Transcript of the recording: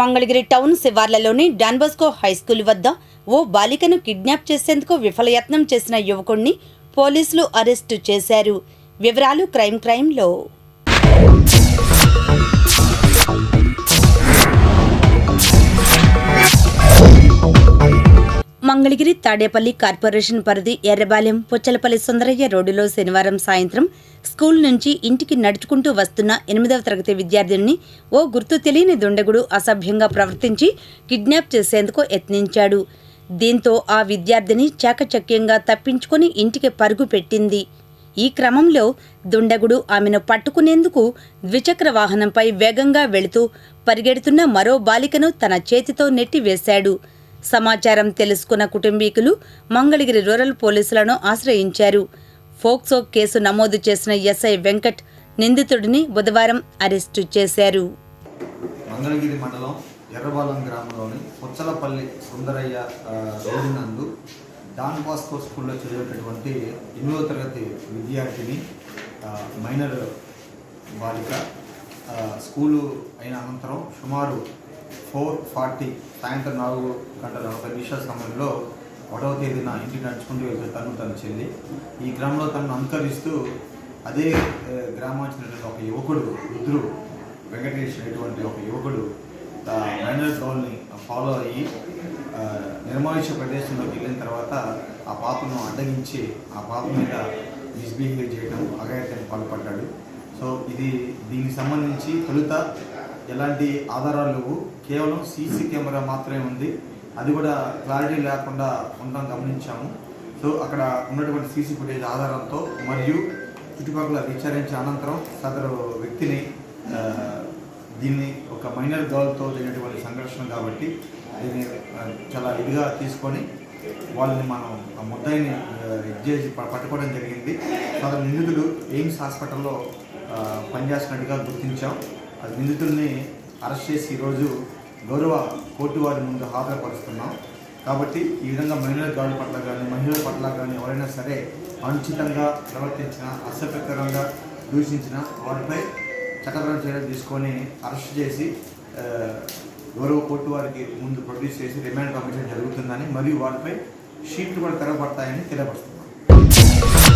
Mangalagiri town శివార్లలోని Don Bosco high school వద్ద ఓ బాలికను కిడ్నాప్ చేసేందుకు విఫలయత్నం చేసిన యువకుణ్ణి పోలీసులు అరెస్టు చేశారు. వివరాలు క్రైమ్ క్రైమ్లో. మంగళగిరి తాడేపల్లి కార్పొరేషన్ పరిధి ఎర్రబాలెం పుచ్చలపల్లి సుందరయ్య రోడ్డులో శనివారం సాయంత్రం స్కూల్ నుంచి ఇంటికి నడుచుకుంటూ వస్తున్న ఎనిమిదవ తరగతి విద్యార్థిని ఓ గుర్తు తెలియని దుండగుడు అసభ్యంగా ప్రవర్తించి కిడ్నాప్ చేసేందుకు యత్నించాడు. దీంతో ఆ విద్యార్థిని చాకచక్యంగా తప్పించుకొని ఇంటికి పరుగు పెట్టింది. ఈ క్రమంలో దుండగుడు ఆమెను పట్టుకునేందుకు ద్విచక్ర వాహనంపై వేగంగా వెళుతూ పరిగెడుతున్న మరో బాలికను తన చేతితో నెట్టివేశాడు. సమాచారం తెలుసుకున్న కుటుంబీకులు మంగళగిరి రూరల్ పోలీసులను ఆశ్రయించారు. ఫోక్సో కేసు నమోదు చేసిన ఎస్ఐ వెంకట్ నిందితుడిని బుధవారం అరెస్టు చేశారు. మంగళగిరి మండలం ఎర్రబాలం గ్రామంలోని పుచ్చలపల్లి సుందరయ్య ఆ, రోడ్డు నందు డాన్ బాస్కో స్కూల్లో చదివేటటువంటి ఎనిమిదో తరగతి విద్యార్థిని మైనర్ బాలిక స్కూలు అయిన అనంతరం సుమారు ఫోర్ ఫార్టీ సాయంత్రం నాలుగు గంటల ఒక నిమిషాల సమయంలో ఒకటవ తేదీన ఇంటికి నడుచుకుంటూ వెళ్తే తను తన చెల్లి. ఈ గ్రామంలో తనను అనుకరిస్తూ అదే ఆ, గ్రామానికి చెందిన ఒక యువకుడు రుద్రు వెంకటేష్ అనేటువంటి ఒక యువకుడు మైనర్ గర్ల్ని ఫాలో అయ్యి ఆ, నిర్మానుష్య ప్రదేశంలోకి వెళ్ళిన తర్వాత ఆ పాపను అడ్డగించి ఆ పాప మీద మిస్బిహేవ్ చేయడం అఘాయిత్యానికి పాల్పడ్డాడు. సో ఇది దీనికి సంబంధించి తొలుత ఎలాంటి ఆధారాలు లేవు. కేవలం సీసీ కెమెరా మాత్రమే ఉంది. అది కూడా క్లారిటీ లేకుండా ఉండడం గమనించాము. సో అక్కడ ఉన్నటువంటి సీసీ ఫుటేజ్ ఆధారంతో మరియు చుట్టుపక్కల విచారించిన అనంతరం సదరు వ్యక్తిని దీన్ని ఒక మైనర్ గర్ల్తో జరిగినటువంటి సంఘర్షణ కాబట్టి దీన్ని చాలా ఇదిగా తీసుకొని వాళ్ళని మనం ఆ ముద్దాయిని చేసి పట్టుకోవడం జరిగింది. సదరు నిందితులు ఎయిమ్స్ హాస్పిటల్లో పనిచేస్తున్నట్టుగా గుర్తించాం. నిందితుల్ని అరెస్ట్ చేసి ఈరోజు గౌరవ కోర్టు వారి ముందు హాజరుపరుస్తున్నాం. కాబట్టి ఈ విధంగా మహిళల గార్డు పట్ల కానీ మహిళల పట్ల కానీ ఎవరైనా సరే అనుచితంగా ప్రవర్తించిన అసభ్యకరంగా దూషించిన వారిపై చట్టపరమైన చర్యలు తీసుకొని అరెస్ట్ చేసి గౌరవ కోర్టు వారికి ముందు ప్రొడ్యూస్ చేసి రిమాండ్ పంపించడం జరుగుతుందని మరియు వారిపై షీట్లు కూడా తెరవబడతాయని తెలియపరుస్తుంది